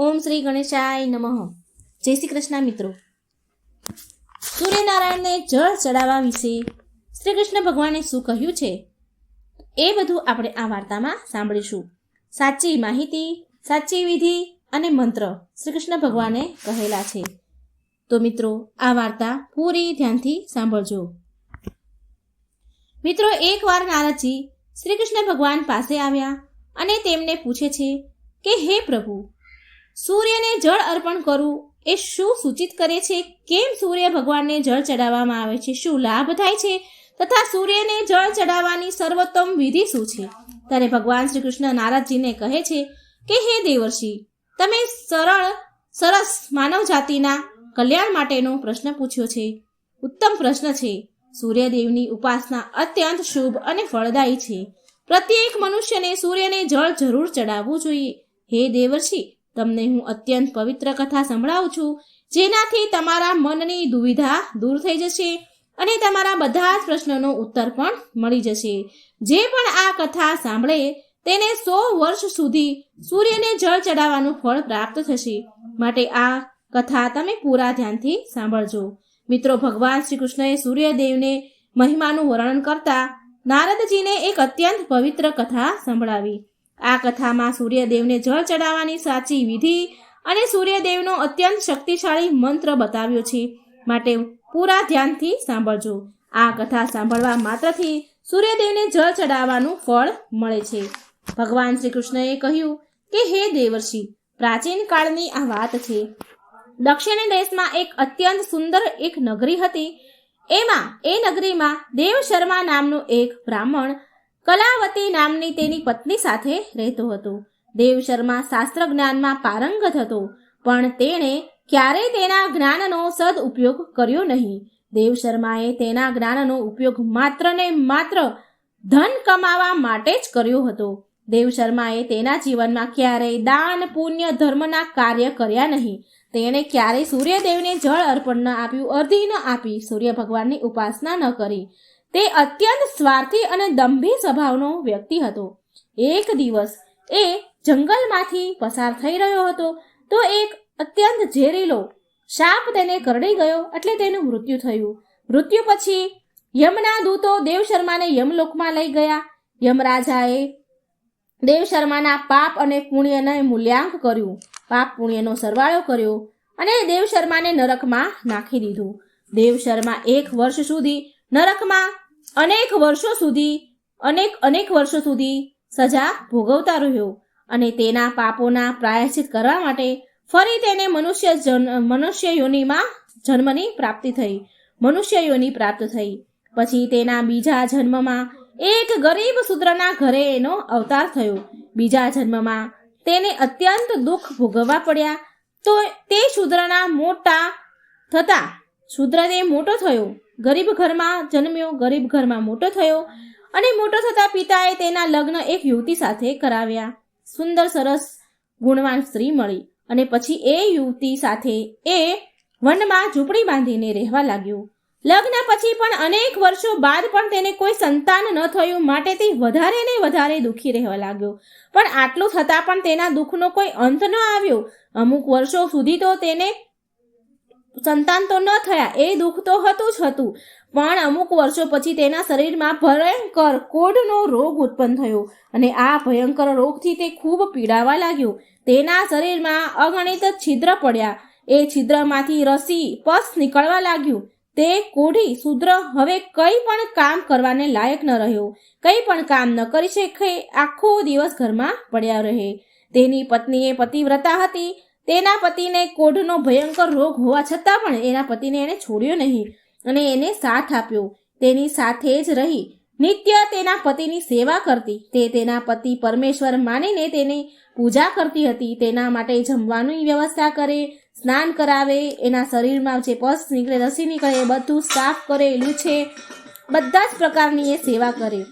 ઓમ શ્રી ગણેશાય નમઃ. જય શ્રી કૃષ્ણ મિત્રો. સૂર્યનારાયણને જળ ચડાવવા વિશે શ્રી કૃષ્ણ ભગવાને શું કહ્યું છે? એ બધું આપણે આ વાર્તામાં સાંભળીશું. સાચી માહિતી, સાચી વિધિ અને મંત્ર શ્રી કૃષ્ણ ભગવાને કહેલા છે. તો મિત્રો, આ વાર્તા પૂરી ધ્યાનથી સાંભળજો. મિત્રો, એકવાર નારદજી શ્રી કૃષ્ણ ભગવાન પાસે આવ્યા અને તેમને પૂછે છે કે, હે પ્રભુ સૂર્યને જળ અર્પણ કરવું એ શું સૂચિત કરે છે? કેમ સૂર્ય ભગવાનને જળ ચડાવવામાં આવે છે? શું લાભ થાય છે? તથા સૂર્યને જળ ચડાવવાની સર્વોત્તમ વિધિ શું છે? ત્યારે ભગવાન શ્રી કૃષ્ણ નારદજીને કહે છે કે, હે દેવર્ષિ, તમે સરળ, સરસ માનવ જાતિના કલ્યાણ માટેનો પ્રશ્ન પૂછ્યો છે. ઉત્તમ પ્રશ્ન છે. સૂર્યદેવની ઉપાસના અત્યંત શુભ અને ફળદાયી છે. પ્રત્યેક મનુષ્યને સૂર્યને જળ જરૂર ચડાવવું જોઈએ. હે દેવર્ષિ તમને હું અત્યંત પવિત્ર કથા સંભળાવું છું, જેનાથી તમારા મનની દુવિધા દૂર થઈ જશે અને તમારા બધા જ પ્રશ્નોનો ઉત્તર પણ મળી જશે. જે પણ આ કથા સાંભળે, તેને સો વર્ષ સુધી સૂર્યને જળ ચડાવવાનું ફળ પ્રાપ્ત થશે. માટે આ કથા તમે પૂરા ધ્યાનથી સાંભળજો. મિત્રો, ભગવાન શ્રી કૃષ્ણએ સૂર્યદેવને મહિમાનું વર્ણન કરતા નારદજીને એક અત્યંત પવિત્ર કથા સંભળાવી. આ કથામાં સૂર્યદેવને જળ ચડાવવાની સાચી વિધિ અને સૂર્યદેવનો અત્યંત શક્તિશાળી મંત્ર બતાવ્યો છે. માટે પૂરા ધ્યાનથી સાંભળજો. આ કથા સાંભળવા માત્રથી સૂર્યદેવને જળ ચડાવવાનું ફળ મળે છે. ભગવાન શ્રી કૃષ્ણએ કહ્યું કે, હે દેવર્ષિ, પ્રાચીન કાળની આ વાત છે. દક્ષિણ દેશમાં એક અત્યંત સુંદર એક નગરી હતી. એમાં, એ નગરીમાં દેવ શર્મા નામનો એક બ્રાહ્મણ કલાવતી નામની તેની પત્ની સાથે રહેતો હતો. દેવ શર્મા શાસ્ત્ર જ્ઞાનમાં પારંગત હતો, પણ તેણે ક્યારેય તેના જ્ઞાનનો સદ ઉપયોગ કર્યો નહીં. દેવ શર્માએ તેના જ્ઞાનનો ઉપયોગ માત્ર ને માત્ર ધન કમાવા માટે જ કર્યો હતો. દેવ શર્માએ તેના જીવનમાં ક્યારેય દાન, પુણ્ય, ધર્મના કાર્ય કર્યા નહીં. તેણે ક્યારેય સૂર્યદેવને જળ અર્પણ ન આપ્યું, અર્ધી ન આપી, સૂર્ય ભગવાનની ઉપાસના ન કરી. તે અત્યંત સ્વાર્થી અને દંભી સ્વભાવનો વ્યક્તિ હતો. એક દિવસ એ જંગલમાંથી પસાર થઈ રહ્યો હતો તો એક અત્યંત ઝેરીલો સાપ તેને કરડી ગયો એટલે તેનું મૃત્યુ થયું. મૃત્યુ પછી યમના દૂતો દેવ શર્માને યમલોકમાં લઈ ગયા. યમરાજાએ દેવ શર્માના પાપ અને પુણ્યને મૂલ્યાંક કર્યું. પાપ પુણ્યનો સરવાળો કર્યો અને દેવ શર્માને નરકમાં નાખી દીધું. દેવ શર્મા એક વર્ષ સુધી નરકમાં અનેક વર્ષો સુધી, અનેક અનેક વર્ષો સુધી સજા ભોગવતા રહ્યો અને તેના પાપોના પ્રાયશ્ચિત કરવા માટે ફરી તેને મનુષ્ય મનુષ્ય યોનિમાં જન્મની પ્રાપ્તિ થઈ મનુષ્ય યોની પ્રાપ્ત થઈ. પછી તેના બીજા જન્મમાં એક ગરીબ સૂત્રના ઘરે એનો અવતાર થયો. બીજા જન્મમાં તેને અત્યંત દુઃખ ભોગવવા પડ્યા તો તે શૂદ્રના મોટા થતા શૂદ્ર તે મોટો થયો. ગરીબ ઘરમાં જન્મ્યો, ગરીબ ઘરમાં મોટો થયો અને મોટો થતા પિતાએ તેના લગ્ન એક યુવતી સાથે કરાવ્યા. સુંદર, સરસ, ગુણવાન સ્ત્રી મળી અને પછી એ યુવતી સાથે એ વનમાં ઝૂંપડી બાંધીને રહેવા લાગ્યો. લગ્ન પછી પણ અનેક વર્ષો બાદ પણ તેને કોઈ સંતાન ન થયું, માટે તે વધારે ને વધારે દુઃખી રહેવા લાગ્યો. પણ આટલું થતાં પણ તેના દુઃખનો કોઈ અંત ન આવ્યો. અમુક વર્ષો સુધી તો તેને સંતાન તો ન થયા, એ દુઃખ તો હતું જ હતું. પણ અમુક વર્ષો પછી તેના શરીરમાં ભયંકર કોઢનો રોગ ઉત્પન્ન થયો અને આ ભયંકર રોગથી તે ખૂબ પીડાવા લાગ્યો. તેના શરીરમાં અગણિત છિદ્ર પડ્યા. એ છિદ્રમાંથી રસી, પસ નીકળવા લાગ્યું. તે કોઢી શુદ્ર હવે કંઈ પણ કામ કરવાને લાયક ન રહ્યો. કંઈ પણ કામ ન કરી શકે, આખો દિવસ ઘરમાં પડ્યા રહે. તેની પત્નીએ પતિવ્રતા હતી. તેના પતિને કોઢનો ભયંકર રોગ હોવા છતાં પણ એના પતિને એને છોડ્યો નહીં અને એને સાથ આપ્યો. તેની સાથે જ રહી. નિત્ય તેના પતિની સેવા કરતી. તે તેના પતિ પરમેશ્વર માનીને તેની પૂજા કરતી હતી. તેના માટે જમવાની વ્યવસ્થા કરે, સ્નાન કરાવે, એના શરીરમાં જે પસ નીકળે, રસી નીકળે એ બધું સાફ કરે, લૂછે, બધા જ પ્રકારની એ સેવા કરે.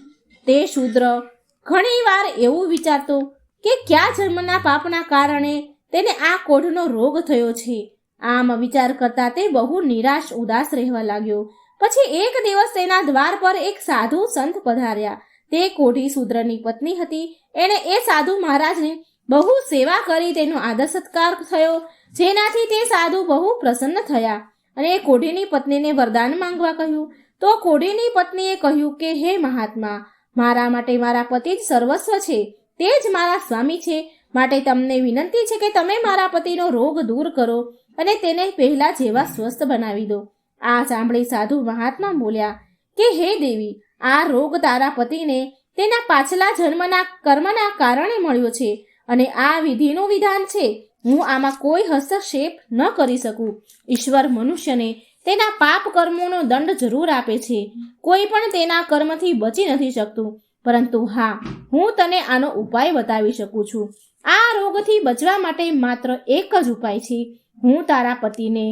તે શૂદ્ર. ઘણીવાર એવું વિચારતો કે કયા જન્મના પાપના કારણે તેને આ કોઢનો રોગ થયો છે. આમ વિચાર કરતા તે બહુ નિરાશ, ઉદાસ રહેવા લાગ્યો. પછી એક દિવસ તેના દ્વાર પર એક સાધુ સંત પધાર્યા. તે કોઢી શૂદ્રની પત્ની હતી. એણે એ સાધુ મહારાજને બહુ સેવા કરી, તેનો આદર સત્કાર થયો, જેનાથી તે સાધુ બહુ પ્રસન્ન થયા. અને એ કોઢીની પત્નીને વરદાન માંગવા કહ્યું. તો કોઢીની પત્નીએ કહ્યું કે, હે મહાત્મા, મારા માટે મારા પતિ જ સર્વસ્વ છે. તે જ મારા સ્વામી છે. માટે તમને વિનંતી છે કે તમે મારા પતિનો રોગ દૂર કરો અને તેને પહેલા જેવા સ્વસ્થ બનાવી દો. આ સાંભળી સાધુ મહાત્મા બોલ્યા, કે હે દેવી, આ રોગ તારા પતિને તેના પાછલા જન્મના કર્મના કારણે મળ્યો છે અને આ વિધિનું વિધાન છે. હું આમાં કોઈ હસ્તક્ષેપ ન કરી શકું. ઈશ્વર મનુષ્યને તેના પાપ કર્મોનો દંડ જરૂર આપે છે. કોઈ પણ તેના કર્મથી બચી નથી શકતું. પરંતુ હા, હું તને આનો ઉપાય બતાવી શકું છું. આ રોગથી બચવા માટે માત્ર એક જ ઉપાય છે. હું તારા પતિને,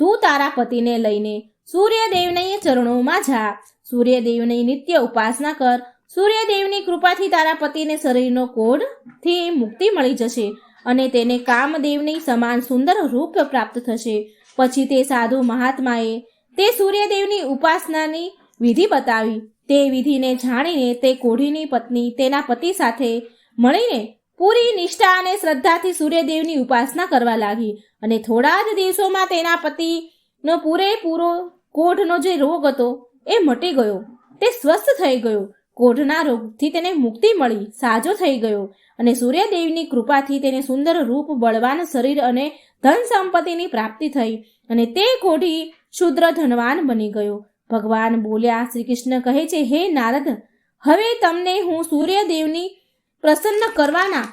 તું તારા પતિને લઈને સૂર્યદેવની ચરણોમાં જા. સૂર્યદેવની નિત્ય ઉપાસના કર. સૂર્યદેવની કૃપાથી તારા પતિને શરીરનો કોઢથી મુક્તિ મળી જશે અને તેને કામદેવની સમાન સુંદર રૂપ પ્રાપ્ત થશે. પછી તે સાધુ મહાત્માએ તે સૂર્યદેવની ઉપાસનાની વિધિ બતાવી. તે વિધિને જાણીને તે કોઢીની પત્ની તેના પતિ સાથે મળીને પૂરી નિષ્ઠા અને શ્રદ્ધાથી સૂર્યદેવની ઉપાસના કરવા લાગી અને થોડા જ દિવસોમાં તેના પતિનો પૂરેપૂરો કોઢનો જે રોગ હતો એ મટી ગયો. તે સ્વસ્થ થઈ ગયો. કોઢના રોગથી તેને મુક્તિ મળી, સાજો થઈ ગયો અને સૂર્યદેવની કૃપાથી તેને સુંદર રૂપ, બળવાન શરીર અને ધન સંપત્તિની પ્રાપ્તિ થઈ અને તે કોઢી શુદ્ર ધનવાન બની ગયો. ભગવાન બોલ્યા શ્રી કૃષ્ણ કહે છે, હે નારદ, હવે તમને હું સૂર્યદેવની પ્રસન્ન કરવાના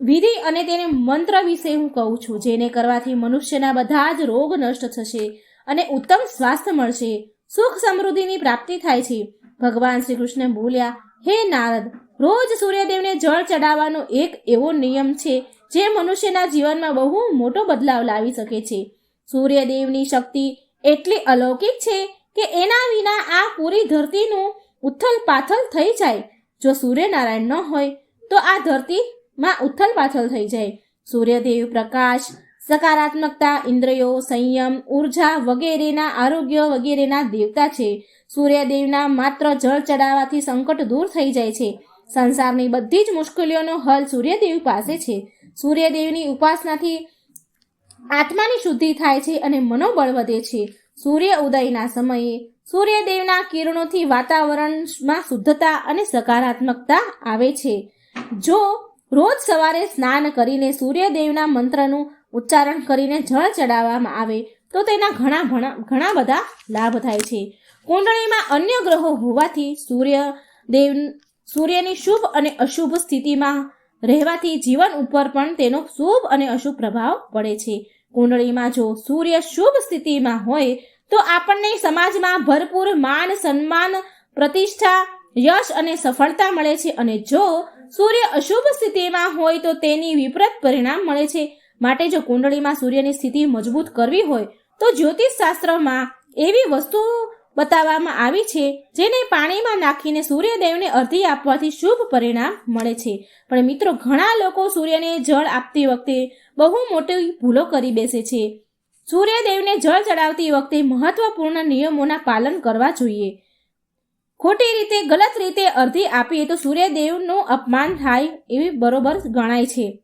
વિધિ અને તેને મંત્ર વિશે હું કહું છું, જેને કરવાથી મનુષ્યના બધા જ રોગ નષ્ટ થશે અને ઉત્તમ સ્વાસ્થ્ય મળશે, સુખ સમૃદ્ધિની પ્રાપ્તિ થાય છે. ભગવાન શ્રી કૃષ્ણ બોલ્યા, હે નારદ, રોજ સૂર્યદેવને જળ ચડાવવાનો એક એવો નિયમ છે, જે મનુષ્યના જીવનમાં બહુ મોટો બદલાવ લાવી શકે છે. સૂર્યદેવની શક્તિ એટલી અલૌકિક છે કે એના વિના આ પૂરી ધરતીનું ઉથલ પાથલ થઈ જાય. જો સૂર્યનારાયણ ન હોય, તો આ ધરતીમાં ઉથલ પાથલ થઈ જાય. સૂર્યદેવ પ્રકાશ, સકારાત્મકતા, ઇન્દ્રિયો, સંયમ, ઊર્જા વગેરેના આરોગ્ય વગેરેના દેવતા છે. સૂર્યદેવના માત્ર જળ ચડાવવાથી સંકટ દૂર થઈ જાય છે. સંસારની બધી જ મુશ્કેલીઓનો હલ સૂર્યદેવ પાસે છે. સૂર્યદેવની ઉપાસનાથી આત્માની શુદ્ધિ થાય છે અને મનોબળ વધે છે. સૂર્ય ઉદયના સમયે સૂર્યદેવના કિરણોથી વાતાવરણમાં શુદ્ધતા અને સકારાત્મકતા આવે છે. જો રોજ સવારે સ્નાન કરીને સૂર્યદેવના મંત્રનું ઉચ્ચારણ કરીને જળ ચડાવવામાં આવે, તો તેના ઘણા ઘણા બધા લાભ થાય છે. કુંડળીમાં અન્ય ગ્રહો હોવાથી સૂર્ય દેવ, સૂર્યની શુભ અને અશુભ સ્થિતિમાં રહેવાથી જીવન ઉપર પણ તેનો શુભ અને અશુભ પ્રભાવ પડે છે. કુંડળીમાં જો સૂર્ય શુભ સ્થિતિમાં હોય, તો આપણને સમાજમાં ભરપૂર માન, સન્માન, પ્રતિષ્ઠા, યશ અને સફળતા મળે છે. અને જો સૂર્ય અશુભ સ્થિતિમાં હોય, તો તેની વિપરીત પરિણામ મળે છે. માટે જો કુંડળીમાં સૂર્યની સ્થિતિ મજબૂત કરવી હોય, તો જ્યોતિષ શાસ્ત્રમાં એવી વસ્તુ બતાવવામાં આવી છે, જેને પાણીમાં નાખીને સૂર્યદેવને અર્ધી આપવાથી શુભ પરિણામ મળે છે. પણ મિત્રો, ઘણા લોકો સૂર્યને જળ આપતી વખતે બહુ મોટી ભૂલો કરી બેસે છે. સૂર્યદેવને જળ ચડાવતી વખતે મહત્વપૂર્ણ નિયમોના પાલન કરવા જોઈએ. ખોટી રીતે, ગલત રીતે અર્ધી આપીએ તો સૂર્યદેવનું અપમાન થાય એવી બરોબર ગણાય છે.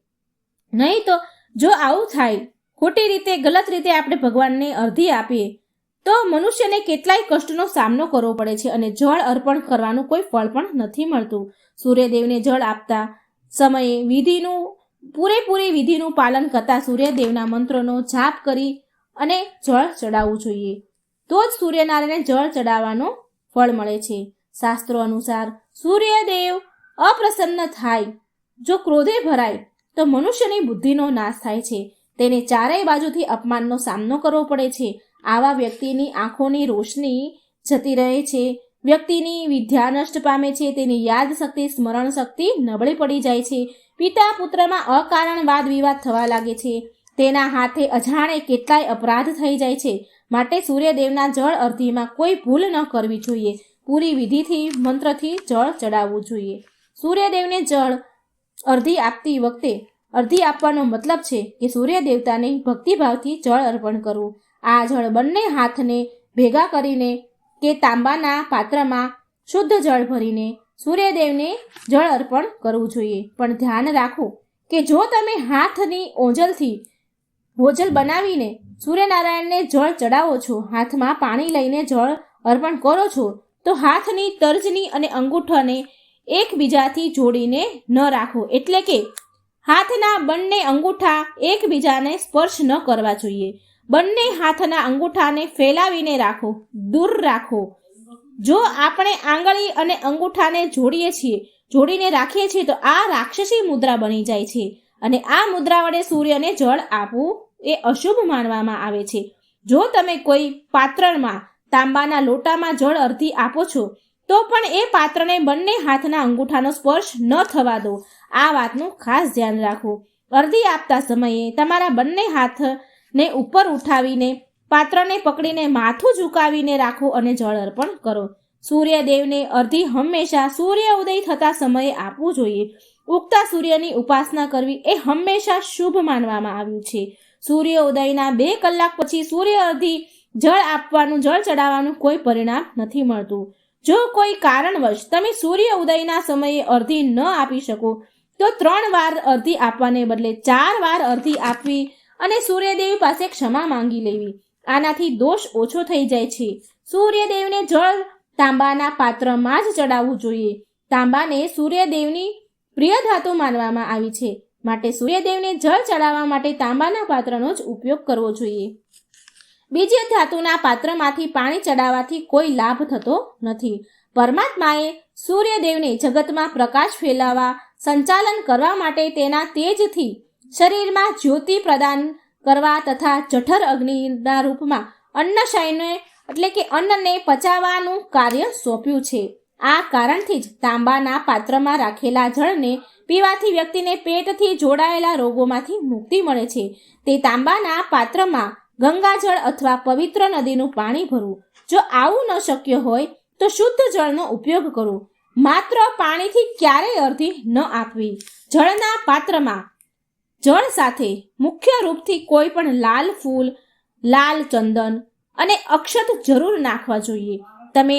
નહીં તો, જો આવું થાય, ખોટી રીતે, ગલત રીતે આપણે ભગવાનને અર્ધી આપીએ તો મનુષ્યને કેટલાય કષ્ટનો સામનો કરવો પડે છે અને જળ અર્પણ કરવાનું કોઈ ફળ પણ નથી મળતું. સૂર્યદેવને જળ આપતા સમયે વિધિનું, પૂરેપૂરી વિધિનું પાલન કરતા સૂર્યદેવના મંત્રોનો જાપ કરી અને જળ ચડાવવું જોઈએ. તો જ સૂર્યનારાયણને જળ ચડાવવાનું ફળ મળે છે. શાસ્ત્રો અનુસાર સૂર્યદેવ અપ્રસન્ન થાય. જો ક્રોધે ભરાય, તો મનુષ્યની બુદ્ધિનો નાશ થાય છે. તેને ચારેય બાજુથી અપમાનનો સામનો કરવો પડે છે. આવા વ્યક્તિની આંખોની રોશની જતી રહે છે. વ્યક્તિની વિદ્યા નષ્ટ પામે છે. તેની યાદ શક્તિ, સ્મરણ શક્તિ નબળી પડી જાય છે. પિતા પુત્રમાં અકારણ વાદ વિવાદ થવા લાગે છે. તેના હાથે અજાણે કેટલાય અપરાધ થઈ જાય છે. માટે સૂર્યદેવના જળ અર્ધીમાં કોઈ ભૂલ ન કરવી જોઈએ. પૂરી વિધિથી, મંત્રથી જળ ચડાવવું જોઈએ. સૂર્યદેવને જળ અર્ધી આપતી વખતે અર્ધી આપવાનો મતલબ છે કે સૂર્ય દેવતાને ભક્તિભાવથી જળ અર્પણ કરવું. આ જળ બંને હાથને ભેગા કરીને કે તાંબાના પાત્રમાં શુદ્ધ જળ ભરીને સૂર્યદેવને જળ અર્પણ કરવું જોઈએ. પણ ધ્યાન રાખો કે જો તમે હાથની ઓજલથી ઓજલ બનાવીને સૂર્યનારાયણને જળ ચડાવો છો, હાથમાં પાણી લઈને જળ અર્પણ કરો છો, તો હાથની તર્જની અને અંગૂઠાને એકબીજાથી જોડીને ન રાખો. એટલે કે હાથના બંને અંગૂઠા એકબીજાને સ્પર્શ ન કરવા જોઈએ. બંને હાથના અંગૂઠાને ફેલાવીને રાખો, દૂર રાખો. જો આપણે આંગળી અને અંગૂઠાને જોડીએ છીએ, જોડીને રાખીએ છીએ, તો આ રાક્ષસી મુદ્રા બની જાય છે અને આ મુદ્રા વડે સૂર્યને જળ આપવું એ અશુભ માનવામાં આવે છે. જો તમે કોઈ પાત્રમાં તાંબાના લોટામાં જળ અર્ધી આપો છો, તો પણ એ પાત્રને બંને હાથના અંગૂઠાનો સ્પર્શ ન થવા દો. આ વાતનું ખાસ ધ્યાન રાખો. અર્ધી આપતા સમયે તમારા બંને હાથને ઉપર ઉઠાવીને પાત્રને પકડીને માથું ઝુકાવીને રાખો અને જળ અર્પણ કરો. સૂર્યદેવને અર્ધી હંમેશા સૂર્ય ઉદય થતા સમયે આપવું જોઈએ. ઉગતા સૂર્યની ઉપાસના કરવી એ હંમેશા શુભ માનવામાં આવ્યું છે. સૂર્ય ઉદયના બે કલાક પછી સૂર્ય અર્ધી જળ આપવાનું, જળ ચડાવવાનું કોઈ પરિણામ નથી મળતું. જો કોઈ કારણવશ તમે સૂર્ય ઉદયના સમયે અર્ધી ન આપી શકો, તો ત્રણ વાર અર્ધી આપવાને બદલે ચાર વાર અર્ધી આપવી અને સૂર્યદેવ પાસે ક્ષમા માંગી લેવી. આનાથી દોષ ઓછો થઈ જાય છે. સૂર્યદેવને જળ તાંબાના પાત્રમાં જ ચડાવવું જોઈએ. તાંબાને સૂર્યદેવની પ્રિય ધાતુ માનવામાં આવી છે. માટે સૂર્યદેવને જળ ચડાવવા માટે તાંબાના પાત્રનો જ ઉપયોગ કરવો જોઈએ. બીજી ધાતુના પાત્રમાંથી પાણી ચડાવવાથી કોઈ લાભ થતો નથી. પરમાત્માએ સૂર્યદેવને જગતમાં પ્રકાશ ફેલાવવા, સંચાલન કરવા માટે તેના તેજથી શરીરમાં જ્યોતિ પ્રદાન કરવા તથા જઠર અગ્નિના રૂપમાં અન્નશયને એટલે કે અન્નને પચાવવાનું કાર્ય સોંપ્યું છે. આ કારણથી જ તાંબાના પાત્રમાં રાખેલા જળને પીવાથી વ્યક્તિને પેટથી જોડાયેલા રોગોમાંથી મુક્તિ મળે છે. તે તાંબાના પાત્રમાં ગંગાજળ અથવા પવિત્ર નદીનું પાણી ભરવું જો આવું ન શક્ય હોય, તો શુદ્ધ જળનો ઉપયોગ કરો. માત્ર પાણીથી ક્યારેય અર્ધી ન આપવી. જળના પાત્રમાં જળ સાથે મુખ્ય રૂપથી કોઈ પણ લાલ ફૂલ, લાલ ચંદન અને અક્ષત જરૂર નાખવા જોઈએ. તમે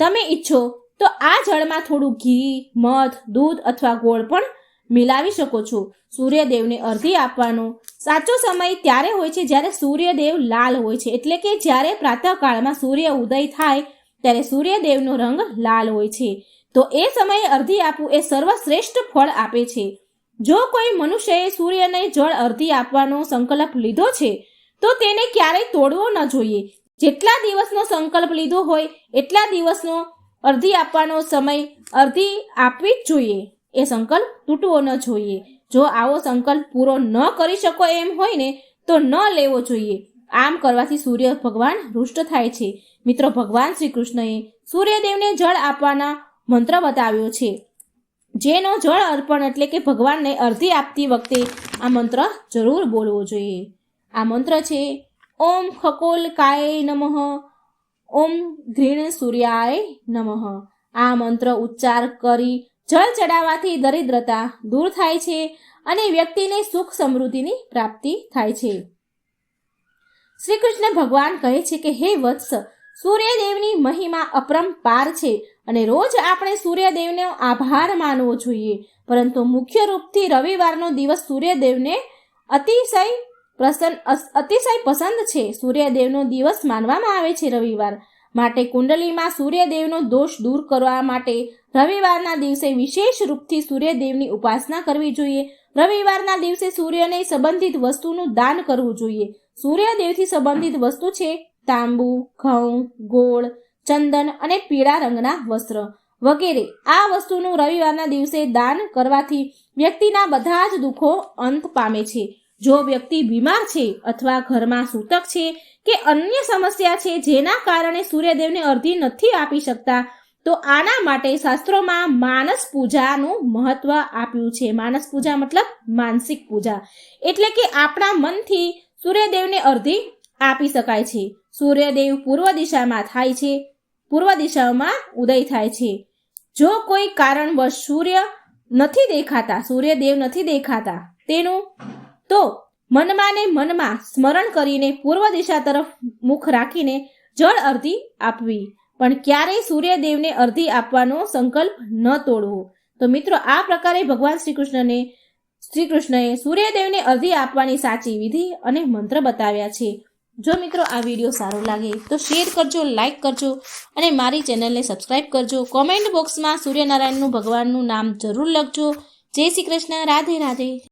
તમે ઈચ્છો તો આ જળમાં થોડું ઘી, મધ, દૂધ અથવા ગોળ પણ મિલાવી શકો છો. સૂર્યદેવને અર્ધી આપવાનો. સાચો સમય ત્યારે હોય છે જ્યારે સૂર્યદેવ લાલ હોય છે. એટલે કે જ્યારે પ્રાતઃકાળમાં સૂર્ય ઉદય થાય ત્યારે સૂર્યદેવનો રંગ લાલ હોય છે. તો એ સમયે અર્ધી આપવું એ સર્વશ્રેષ્ઠ ફળ આપે છે. જો કોઈ મનુષ્યએ સૂર્યને જળ અર્ધી આપવાનો સંકલ્પ લીધો છે, તો તેને ક્યારેય તોડવો ન જોઈએ. જેટલા દિવસનો સંકલ્પ લીધો હોય, એટલા દિવસનો અર્ધી આપવાનો સમય અર્ધી આપવી જ જોઈએ. એ સંકલ્પ તૂટવો ન જોઈએ. જો આવો સંકલ્પ પૂરો ન કરી શકો એમ હોય ને, તો ન લેવો જોઈએ. આમ કરવાથી સૂર્ય ભગવાન રુષ્ટ થાય છે. મિત્રો, ભગવાન શ્રી કૃષ્ણએ સૂર્યદેવને જળ આપવાના મંત્ર બતાવ્યો છે. જેનો જળ અર્પણ એટલે કે ભગવાનને અર્ધી આપતી વખતે આ મંત્ર જરૂર બોલવો જોઈએ. આ મંત્ર છે, ઓમ ખકોલ કાય નમઃ, ઓમ ઘૃણ સૂર્યાય નમઃ. આ મંત્ર ઉચ્ચાર કરી જળ ચડાવવાથી દરિદ્રતા દૂર થાય છે અને વ્યક્તિને સુખ સમૃદ્ધિની પ્રાપ્તિ થાય છે. શ્રી કૃષ્ણ ભગવાન કહે છે કે, હે વત્સ, સૂર્યદેવની મહિમા અપરંપાર છે. અને રોજ આપણે સૂર્યદેવનો આભાર માનવો જોઈએ. પરંતુ મુખ્ય રૂપથી રવિવારનો દિવસ સૂર્યદેવને અતિશય પ્રસન્ન અતિશય પસંદ છે. સૂર્યદેવનો દિવસ માનવામાં આવે છે રવિવાર. માટે કુંડલીમાં સૂર્યદેવનો દોષ દૂર કરવા માટે રવિવારના દિવસે વિશેષ રૂપથી સૂર્યદેવની ઉપાસના કરવી જોઈએ. રવિવારના દિવસે સૂર્યને સંબંધિત વસ્તુનું દાન કરવું જોઈએ. સૂર્યદેવથી સંબંધિત વસ્તુ છે તાંબુ, ઘઉં, ગોળ ચંદન અને પીળા રંગના વસ્ત્ર વગેરે. આ વસ્તુનું રવિવારના દિવસે દાન કરવાથી વ્યક્તિના બધા જ દુઃખો અંત પામે છે. જો વ્યક્તિ બીમાર છે અથવા ઘરમાં સૂતક છે કે અન્ય સમસ્યા છે જેના કારણે સૂર્યદેવને અર્ધી નથી આપી શકતા, તો આના માટે શાસ્ત્રોમાં માનસ પૂજાનું મહત્વ આપ્યું છે. માનસ પૂજા મતલબ માનસિક પૂજા. એટલે કે આપણા મનથી સૂર્યદેવને અર્ધી આપી શકાય છે. સૂર્યદેવ પૂર્વ દિશામાં થાય છે પૂર્વ દિશામાં ઉદય થાય છે. જો કોઈ કારણવશ સૂર્ય નથી દેખાતા, સૂર્યદેવ નથી દેખાતા, તેનું તો મનમાં ને મનમાં સ્મરણ કરીને પૂર્વ દિશા તરફ મુખ રાખીને જળ અર્ધી આપવી. પણ ક્યારેય સૂર્યદેવને અર્ધી આપવાનો સંકલ્પ ન તોડવો. તો મિત્રો, આ પ્રકારે ભગવાન શ્રી કૃષ્ણને શ્રી કૃષ્ણએ સૂર્યદેવને અર્ધી આપવાની સાચી વિધિ અને મંત્ર બતાવ્યા છે. જો મિત્રો આ વીડિયો સારો લાગે તો શેર કરજો લાઈક કરજો અને મારી ચેનલને સબસ્ક્રાઇબ કરજો. કોમેન્ટ બોક્સમાં સૂર્યનારાયણનું ભગવાનનું નામ જરૂર લખજો. જય શ્રી કૃષ્ણ. રાધે રાધે.